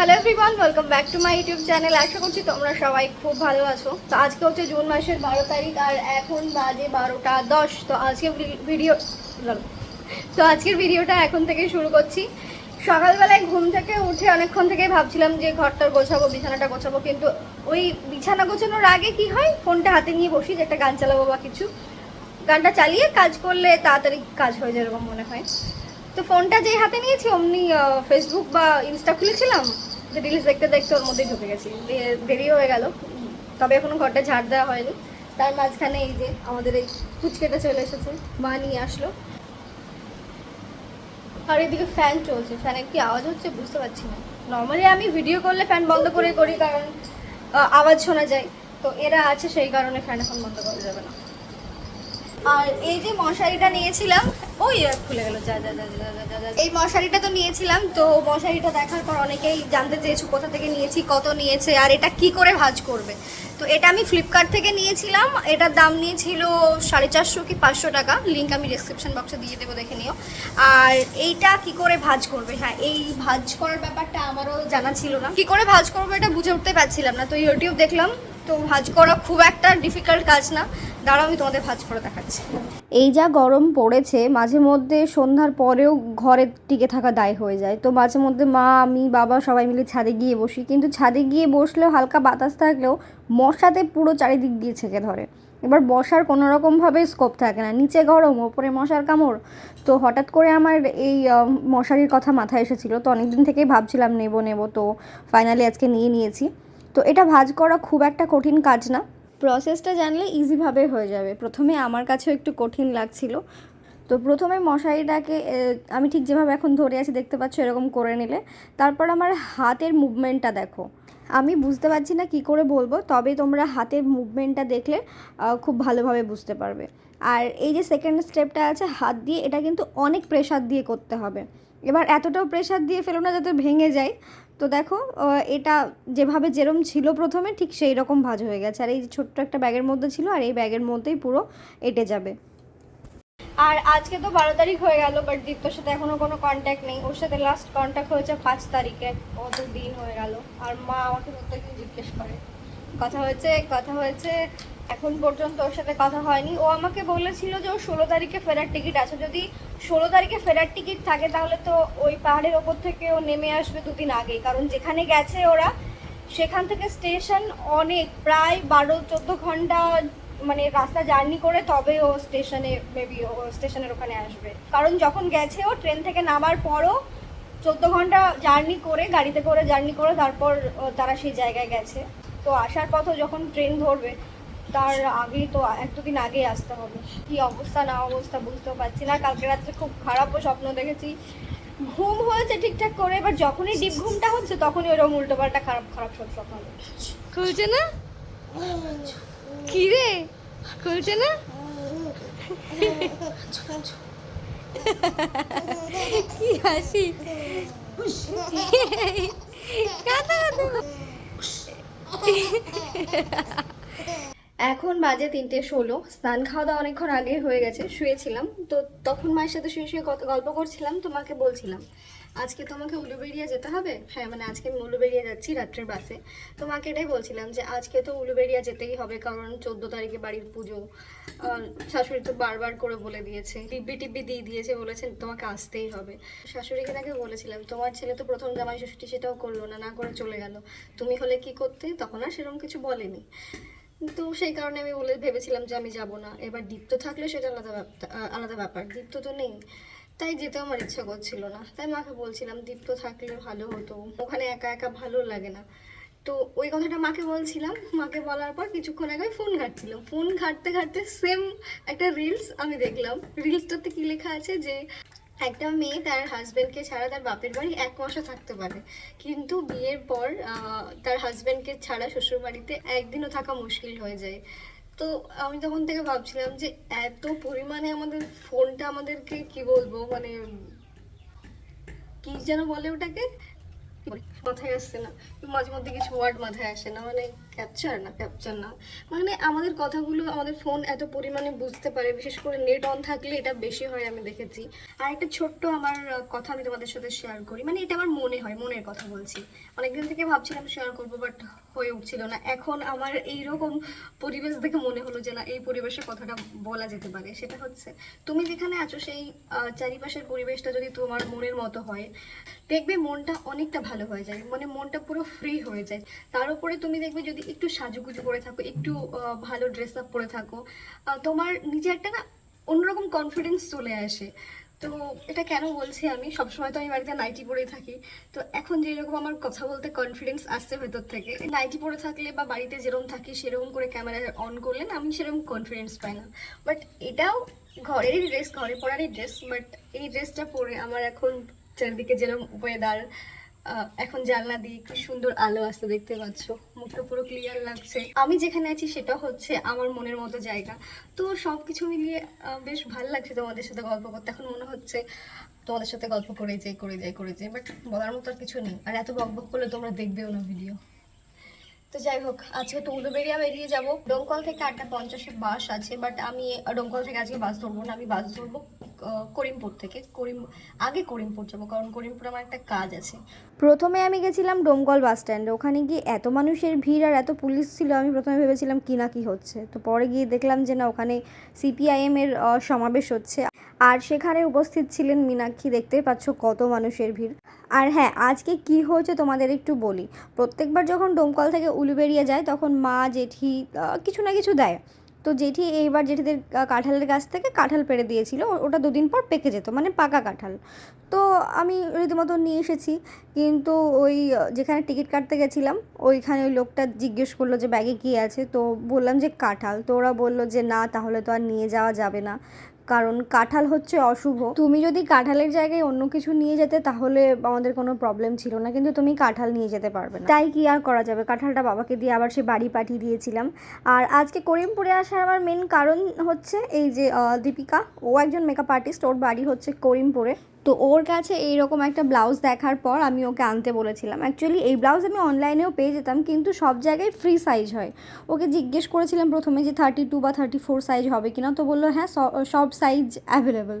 Hello everyone welcome back to my YouTube channel আশা করছি তোমরা সবাই খুব ভালো আছো। তো আজকে হচ্ছে জুন মাসের বারো তারিখ আর এখন বাজে বারোটা দশ। তো আজকে ভিডিও তো আজকের ভিডিওটা এখন থেকে শুরু করছি। সকালবেলায় ঘুম থেকে উঠে অনেকক্ষণ থেকে ভাবছিলাম যে ঘরটা গোছাবো, বিছানাটা গোছাবো, কিন্তু ওই বিছানা গোছানোর আগে কি হয়? ফোনটা হাতে নিয়ে বসি যে একটা গান চালাবো বা কিছু। গানটা চালিয়ে কাজ করলে তাড়াতাড়ি কাজ হয়ে যায় এরকম মনে হয়। তো ফোনটা যেই হাতে নিয়েছি, অমনি ফেসবুক বা ইনস্টা খুলেছিলাম। যে রিলস দেখতে দেখতে ওর মধ্যেই ঢুকে গেছি। দেরি হয়ে গেল। তবে এখনও ঘরটা ঝাড় দেওয়া হয়নি। তার মাঝখানে এই যে আমাদের এই ফুচকেটা চলে এসেছে। মা নিয়ে আসলো। আর এদিকে ফ্যান চলছে। ফ্যানের কি আওয়াজ হচ্ছে বুঝতে পারছি না। নর্মালি আমি ভিডিও করলে ফ্যান বন্ধ করে করি কারণ আওয়াজ শোনা যায়। তো এরা আছে সেই কারণে ফ্যান এখন বন্ধ করা যাবে না। আর এই যে মশারিটা নিয়েছিলাম ওই খুলে গেল, যা। এই মশারিটা তো নিয়েছিলাম, তো মশারিটা দেখার পর অনেকেই জানতে চেয়েছো কোথা থেকে নিয়েছি, কত নিয়েছে, আর এটা কি করে ভাঁজ করবে? তো এটা আমি ফ্লিপকার্ট থেকে নিয়েছিলাম, এটার দাম নিয়েছিল সাড়ে চারশো কি পাঁচশো টাকা লিঙ্ক আমি ডিসক্রিপশন বক্সে দিয়ে দেবো, দেখে নিও। আর এইটা কি করে ভাঁজ করবে? হ্যাঁ এই ভাঁজ করার ব্যাপারটা আমারও জানা ছিল না। কি করে ভাঁজ করব এটা বুঝে উঠতে পারছিলাম না, তো ইউটিউব দেখলাম তো ভাঁজ করা খুব একটা ডিফিকাল্ট কাজ না। দাঁড়াও, আমি তোমাদের ভাঁজ করে দেখাচ্ছি। এই যা গরম পড়েছে, মাঝে মধ্যে সন্ধ্যার পরেও ঘরে টিকে থাকা দায় হয়ে যায়। তো মাঝে মধ্যে মা, আমি, বাবা সবাই মিলে ছাদে গিয়ে বসি। কিন্তু ছাদে গিয়ে বসলেও হালকা বাতাস থাকলেও মশাতে পুরো চারিদিক দিয়ে ছেঁকে ধরে। এবার বসার কোনো রকমভাবে স্কোপ থাকে না। নিচে গরম, ওপরে মশার কামড়। তো হঠাৎ করে আমার এই মশারির কথা মাথায় এসেছিল। তো অনেকদিন থেকেই ভাবছিলাম নেব নেব। তো ফাইনালি আজকে নিয়ে নিয়েছি। তো এটা ভাজ করা খুব একটা কঠিন কাজ না। প্রসেসটা জানলে ইজিভাবে হয়ে যাবে। প্রথমে আমার কাছেও একটু কঠিন লাগছিল। তো প্রথমে মশারিটাকে আমি ঠিক যেভাবে এখন ধরে আছি, দেখতে পাচ্ছ এরকম করে নিলে। তারপর আমার হাতের মুভমেন্টটা দেখো। আমি বুঝতে পারছি না কি করে বলব, তবে তোমরা হাতের মুভমেন্টটা দেখলে খুব ভালোভাবে বুঝতে পারবে। আর এই যে সেকেন্ড স্টেপটা আছে, হাত দিয়ে এটা কিন্তু অনেক প্রেশার দিয়ে করতে হবে। এবার এতটাও প্রেশার দিয়ে ফেলো না যাতে ভেঙে যায়। তো দেখো এটা যেভাবে যেরম ছিল প্রথমে, ঠিক সেই রকম ভাজ হয়ে গেছে। আর এই ছোট্ট একটা ব্যাগের মধ্যে ছিল, আর এই ব্যাগের মধ্যেই পুরো এঁটে যাবে। আর আজকে তো বারো তারিখ হয়ে গেল বাট দীপ্তর সাথে এখনও কোনো কন্ট্যাক্ট নেই। ওর সাথে লাস্ট কন্ট্যাক্ট হয়েছে পাঁচ তারিখে। কত দিন হয়ে গেল। আর মা আমাকে প্রত্যেকদিন জিজ্ঞেস করে। কথা হয়েছে কথা হয়েছে। এখন পর্যন্ত ওর সাথে কথা হয়নি। ও আমাকে বলেছিল যে ও ষোলো তারিখে ফেরার টিকিট আছে। যদি ষোলো তারিখে ফেরার টিকিট থাকে, তাহলে তো ওই পাহাড়ের ওপর থেকে ও নেমে আসবে দুদিন আগেই। কারণ যেখানে গেছে ওরা, সেখান থেকে স্টেশন অনেক, প্রায় বারো, চোদ্দ ঘণ্টা মানে রাস্তা জার্নি করে তবে ও স্টেশনে মেবি ও স্টেশনের ওখানে আসবে। কারণ যখন গেছে ও ট্রেন থেকে নামার পরও চোদ্দ ঘণ্টা জার্নি করে, গাড়িতে করে জার্নি করে, তারপর তারা সেই জায়গায় গেছে। তো আসার পথও যখন ট্রেন ধরবে তার আগেই তো এক দুদিন আগেই আসতে হবে। কি অবস্থা, না অবস্থা বুঝতেও পারছি না। কালকে রাত্রে খুব খারাপও স্বপ্ন দেখেছি। ঘুম হয়েছে ঠিকঠাক করে, এবার যখনই ডিপ ঘুমটা হচ্ছে তখনই ওরকম উল্টো পাল্টা খারাপ খারাপ সব স্বপ্ন খুলছে না? কি রে খুলছে না? কি হাসি? কাঁদা কাঁদা। এখন বাজে তিনটে ষোলো। স্নান খাওয়া দাওয়া অনেকক্ষণ আগে হয়ে গেছে, শুয়েছিলাম। তো তখন মায়ের সাথে শুয়ে শুয়ে কত গল্প করছিলাম, তোমাকে বলছিলাম। আজকে তোমাকে উলুবেড়িয়া যেতে হবে? হ্যাঁ মানে আজকে আমি উলুবেড়িয়া যাচ্ছি রাত্রের বাসে। তোমাকে এটাই বলছিলাম যে আজকে তো উলুবেড়িয়া যেতেই হবে, কারণ চোদ্দ তারিখে বাড়ির পুজো। শাশুড়ি তো বারবার করে বলে দিয়েছে টিব্বি টিব্বি দিয়ে দিয়েছে বলেছেন তোমাকে আসতেই হবে। শাশুড়িকে তাকে বলেছিলাম, তোমার ছেলে তো প্রথম জামাই ষষ্ঠী সেটাও করল না না করে চলে গেল। তুমি হলে কি করতে? তখন আর সেরকম কিছু বলেনি। তো সেই কারণে আমি বলে ভেবেছিলাম যে আমি যাব না। এবার দীপ্ত থাকলে সেটা আলাদা আলাদা ব্যাপার। দীপ্ত তো নেই। তাই যেতে আমার ইচ্ছা করছিল না। তাই মাকে বলছিলাম, দীপ্ত থাকলে ভালো হতো। ওখানে একা একা ভালো লাগে না। তো ওই কথাটা মাকে বলছিলাম। মাকে বলার পর কিছুক্ষণ আগে ফোন ঘাটছিলাম ফোন ঘাটতে ঘাটতে সেম একটা রিলস আমি দেখলাম। রিলসটাতে কি লেখা আছে যে একটা মেয়ে তার হাজবেন্ডকে ছাড়া তার বাপের বাড়ি এক মাসও থাকতে পারে। কিন্তু বিয়ের পর তার হাজবেন্ডকে ছাড়া শ্বশুর বাড়িতে একদিনও থাকা মুশকিল হয়ে যায়। তো আমি তখন থেকে ভাবছিলাম যে এত পরিমাণে আমাদের ফোনটা আমাদেরকে কি বলব মানে কি যেন বলে ওটাকে? মাথায় আসছে না। মাঝে মধ্যে কিছু ওয়ার্ড মাথায় আসে না মানে ক্যাপচার না ক্যাপচার না। মানে আমাদের কথাগুলো আমাদের ফোন এত পরিমাণে বুঝতে পারে, বিশেষ করে নেট অন থাকলে এটা বেশি হয় আমি দেখেছি। আর একটা ছোট্ট আমার কথা আমি তোমাদের সাথে শেয়ার করি। মানে এটা আমার মনে হয়, মনের কথা বলছি। অনেকদিন থেকে ভাবছিলাম শেয়ার করব বাট হয়ে উঠছিল না। এখন আমার এইরকম পরিবেশ দেখে মনে হলো যে না, এই পরিবেশের কথাটা বলা যেতে পারে। সেটা হচ্ছে, তুমি যেখানে আছো সেই চারিপাশের পরিবেশটা যদি তোমার মনের মতো হয়, দেখবে মনটা অনেকটা ভালো হয়ে যায়। মানে মনটা পুরো ফ্রি হয়ে যায়। তার উপরে তুমি দেখবে যদি একটু সাজুগুজু করে থাকো, একটু ভালো ড্রেস আপ করে থাকো তোমার নিজে একটা না অন্যরকম কনফিডেন্স চলে আসে। তো এটা কেন বলছি আমি? সবসময় তো আমি বাড়িতে নাইটি পরেই থাকি। তো এখন যেরকম আমার কথা বলতে কনফিডেন্স আসছে ভেতর থেকে, নাইটি পরে থাকলে বা বাড়িতে যেরকম থাকি, সেরকম করে ক্যামেরা অন করলে না আমি সেরকম কনফিডেন্স পাই না। বাট এটাও ঘরেরই ড্রেস ঘরে পরারই ড্রেস বাট এই ড্রেসটা পরে আমার এখন চারিদিকে যেরকম ওয়েদার এখন জানলা দিয়ে কি সুন্দর আলো আসতে দেখতে পাচ্ছ। মুখটা পুরো ক্লিয়ার লাগছে। আমি যেখানে আছি সেটা হচ্ছে আমার মনের মতো জায়গা। তো সব কিছু মিলিয়ে বেশ ভালো লাগছে তোমাদের সাথে গল্প করতে। এখন মনে হচ্ছে তোমাদের সাথে গল্প করে যাই করে যাই করে যাই বাট বলার মতো আর কিছু নেই। আর এত বক বক করলে তোমরা দেখবেও না ভিডিও তো যাই হোক, আজকে তো উলুবেড়িয়া বেরিয়ে যাব। ডোমকল থেকে আটটা পঞ্চাশে বাস আছে বাট আমি ডোমকল থেকে আজকে বাস ধরবো না। আমি বাস ধরবো। করিমপুর থেকে। করিম, আগে করিমপুর যাব, কারণ করিমপুর আমার একটা কাজ আছে। প্রথমে আমি গেছিলাম ডোমকল বাস স্ট্যান্ডে। ওখানে গিয়ে এত মানুষের ভিড় আর এত পুলিশ ছিল, আমি প্রথমে ভেবেছিলাম কি না কি হচ্ছে। তো পরে গিয়ে দেখলাম যে না, ওখানে সিপিআইএম এর সমাবেশ হচ্ছে। আর সেখানে উপস্থিত ছিলেন মীনাক্ষী, দেখতেই পাচ্ছ কত মানুষের ভিড়। আর হ্যাঁ আজকে কি হয়েছে তোমাদের একটু বলি। প্রত্যেকবার যখন ডোমকল থেকে উলুবেরিয়া যায়, তখন মা, জেঠি কিছু না কিছু দেয়। তো জেঠি এইবার জেঠিদের কাঁঠালের গাছ থেকে কাঁঠাল পেড়ে দিয়েছিল ওটা দুদিন পর পেকে যেত মানে পাকা কাঁঠাল। তো আমি রীতিমতো নিয়ে এসেছি, কিন্তু ওই, যেখানে টিকিট কাটতে গেছিলাম, ওইখানে ওই লোকটা জিজ্ঞেস করল যে, ব্যাগে কী আছে? তো বললাম যে, কাঁঠাল। তো ওরা বলল যে, না, তাহলে তো আর নিয়ে যাওয়া যাবে না। কারণ কাঁঠাল হচ্ছে অশুভ। তুমি যদি কাঁঠালের জায়গায় অন্য কিছু নিয়ে যেতে, তাহলে আমাদের কোনো প্রবলেম ছিল না। কিন্তু তুমি কাঁঠাল নিয়ে যেতে পারবে না। তাই কি আর করা যাবে? কাঁঠালটা বাবাকে দিয়ে আবার সে বাড়ি পাঠিয়ে দিয়েছিলাম। আর আজকে করিমপুরে আসার আমার মেন কারণ হচ্ছে এই যে দীপিকা। ও একজন মেকআপ আর্টিস্ট ওর বাড়ি হচ্ছে করিমপুরে। তো ওর কাছে এইরকম একটা ব্লাউজ দেখার পর আমি ওকে আনতে বলেছিলাম। অ্যাকচুয়ালি এই ব্লাউজ আমি অনলাইনেও পেয়ে যেতাম, কিন্তু সব জায়গায় ফ্রি সাইজ হয়। ওকে জিজ্ঞেস করেছিলাম প্রথমে যে থার্টি টু বা থার্টি ফোর সাইজ হবে কিনা, তো বলল হ্যাঁ সব সাইজ অ্যাভেলেবেল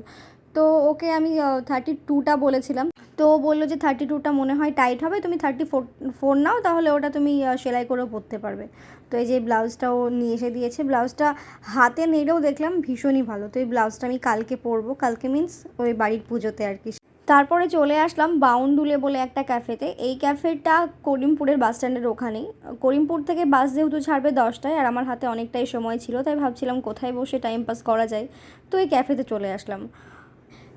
তো ওকে আমি থার্টি টুটা বলেছিলাম। তো ও বলল যে থার্টি টুটা মনে হয় টাইট হবে, তুমি থার্টি ফোর নাও, তাহলে ওটা তুমি সেলাই করেও পরতে পারবে। তো এই যে ব্লাউজটা ও নিয়ে এসে দিয়েছে, ব্লাউজটা হাতে নেড়েও দেখলাম ভীষণই ভালো। তো এই ব্লাউজটা আমি কালকে পরবো, কালকে মিন্স ওই বাড়ির পুজোতে আর কি। তারপরে চলে আসলাম বাউন্ডুলে বলে একটা ক্যাফেতে এই ক্যাফেটা করিমপুরের বাস স্ট্যান্ডের ওখানেই। করিমপুর থেকে বাস যেহেতু ছাড়বে দশটায়, আর আমার হাতে অনেকটাই সময় ছিল, তাই ভাবছিলাম কোথায় বসে টাইম পাস করা যায়। তো এই ক্যাফেতে চলে আসলাম।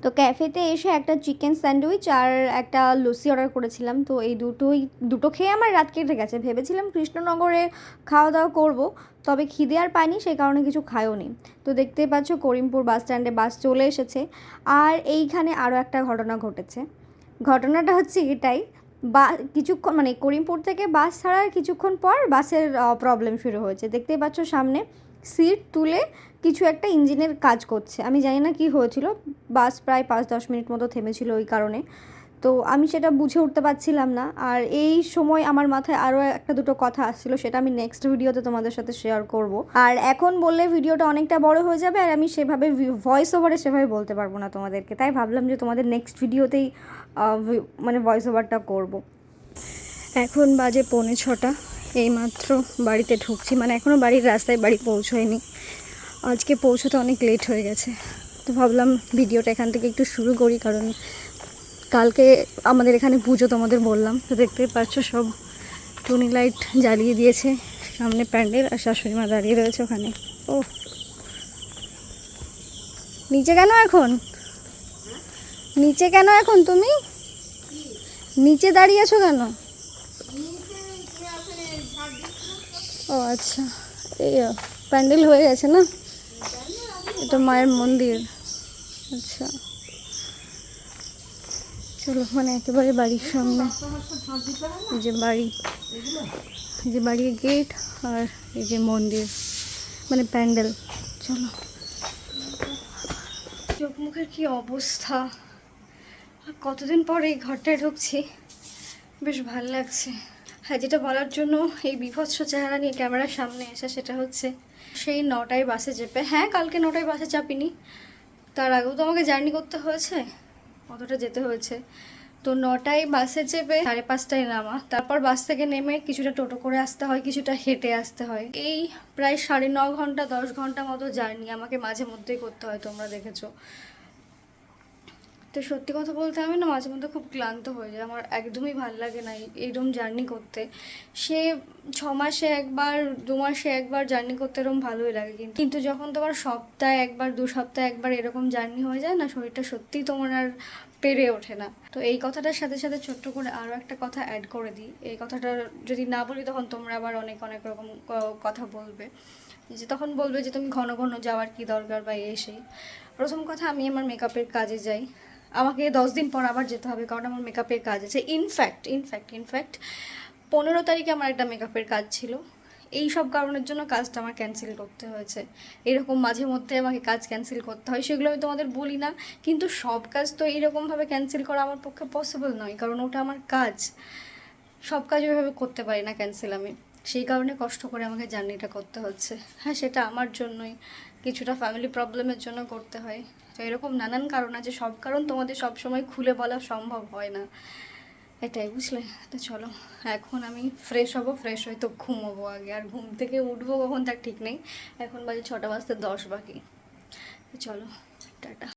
তো ক্যাফেতে এসে একটা চিকেন স্যান্ডউইচ আর একটা লস্যি অর্ডার করেছিলাম। তো এই দুটোই, দুটো খেয়ে আমার রাত কেটে গেছে। ভেবেছিলাম কৃষ্ণনগরে খাওয়া দাওয়া করব, তবে খিদে আর পাইনি, সেই কারণে কিছু খায়ও নি। তো দেখতেই পাচ্ছ করিমপুর বাস স্ট্যান্ডে বাস চলে এসেছে। আর এইখানে আরও একটা ঘটনা ঘটেছে। ঘটনাটা হচ্ছে এটাই, বা, কিছুক্ষণ মানে করিমপুর থেকে বাস ছাড়ার কিছুক্ষণ পর বাসের প্রবলেম শুরু হয়েছে। দেখতেই পাচ্ছ সামনে সিট তুলে কিছু একটা ইঞ্জিনের কাজ করছে। আমি জানি না কি হয়েছিল, বাস প্রায় পাঁচ দশ মিনিট মতো থেমেছিল ওই কারণে। তো আমি সেটা বুঝে উঠতে পারছিলাম না। আর এই সময় আমার মাথায় আরও একটা দুটো কথা আসছিল, সেটা আমি নেক্সট ভিডিওতে তোমাদের সাথে শেয়ার করব। আর এখন বললে ভিডিওটা অনেকটা বড় হয়ে যাবে, আর আমি সেভাবে ভয়েস ওভারে সেভাবে বলতে পারব না তোমাদেরকে। তাই ভাবলাম যে তোমাদের নেক্সট ভিডিওতেই মানে ভয়েস ওভারটা করব। এখন বাজে পৌনে ছটা, এইমাত্র বাড়িতে ঢুকছি। মানে এখনও বাড়ির রাস্তায় বাড়ি পৌঁছয়নি। আজকে পৌঁছতে অনেক লেট হয়ে গেছে। তো ভাবলাম ভিডিওটা এখান থেকে একটু শুরু করি, কারণ কালকে আমাদের এখানে পুজো তোমাদের বললাম। তো দেখতেই পাচ্ছ সব টুনি লাইট জ্বালিয়ে দিয়েছে। সামনে প্যান্ডেল আর শাশুড়ি মা দাঁড়িয়ে রয়েছে ওখানে। ও। নিচে কেন এখন? নিচে কেন এখন তুমি? নিচে দাঁড়িয়ে আছো কেন? ও আচ্ছা এই প্যান্ডেল হয়ে গেছে না? এটা মায়ের মন্দির। আচ্ছা। চলো মানে একেবারে বাড়ির সামনে। এই যে বাড়ি, এই যে বাড়ির গেট আর এই যে মন্দির মানে প্যান্ডেল। চলো। চোখ মুখের কি অবস্থা? কতদিন পর এই ঘরটায় ঢুকছি? বেশ ভালো লাগছে। হ্যাঁ যেটা বলার জন্য এই বিভৎস চেহারা নিয়ে ক্যামেরার সামনে এসে সেটা হচ্ছে সেই নটায় বাসে চেপে হ্যাঁ কালকে নটায় বাসে চাপিনি। তার আগেও তো আমাকে জার্নি করতে হয়েছে, অতটা যেতে হয়েছে। তো নটায় বাসে চেপে সাড়ে পাঁচটায় নামা, তারপর বাস থেকে নেমে কিছুটা টোটো করে আসতে হয়, কিছুটা হেঁটে আসতে হয়। এই প্রায় সাড়ে ন ঘণ্টা, দশ ঘণ্টা মতো জার্নি আমাকে মাঝে মধ্যেই করতে হয়, তোমরা দেখেছ। তো সত্যি কথা বলতে আমি না মাঝে মধ্যে খুব ক্লান্ত হয়ে যাই। আমার একদমই ভালো লাগে না এই- এইরকম জার্নি করতে। সে ছ মাসে একবার, দু মাসে একবার জার্নি করতে এরকম ভালোই লাগে কিন্তু। কিন্তু যখন তোমার সপ্তাহে একবার, দু সপ্তাহে একবার এরকম জার্নি হয়ে যায় না, শরীরটা সত্যিই তোমার আর পেরে ওঠে না। তো এই কথাটার সাথে সাথে ছোট্ট করে আরও একটা কথা অ্যাড করে দিই। এই কথাটা যদি না বলি তখন তোমরা আবার অনেক অনেক রকম কথা বলবে। যে তখন বলবে যে, তুমি ঘন ঘন যাওয়ার কি দরকার? বা এই সেই। প্রথম কথা আমি আমার মেকআপের কাজে যাই। আমাকে দশ দিন পর আবার যেতে হবে, কারণ আমার মেকআপের কাজ আছে। ইনফ্যাক্ট ইনফ্যাক্ট ইনফ্যাক্ট পনেরো তারিখে আমার একটা মেকআপের কাজ ছিল। এই সব কারণের জন্য কাজটা আমার ক্যান্সেল করতে হয়েছে। এরকম মাঝে মধ্যে আমাকে কাজ ক্যান্সেল করতে হয়, সেগুলো আমি তোমাদের বলি না। কিন্তু সব কাজ তো এইরকমভাবে ক্যান্সেল করা আমার পক্ষে পসিবল নয়, কারণ ওটা আমার কাজ। সব কাজ ওইভাবে করতে পারি না ক্যান্সেল আমি। সেই কারণে কষ্ট করে আমাকে জার্নিটা করতে হচ্ছে। হ্যাঁ সেটা আমার জন্যই। কিছুটা ফ্যামিলি প্রবলেমের জন্য করতে হয়। তো এরকম নানান কারণ আছে। সব কারণ তোমাদের সব সময় খুলে বলা সম্ভব হয় না। এটাই, বুঝলে? তো চলো, এখন আমি ফ্রেশ হব ফ্রেশ হয়ে তো ঘুমোবো আগে। আর ঘুম থেকে উঠবো কখন তার ঠিক নেই। এখন বাজে ছটা বাজতে দশ বাকি। চলো, টাটা।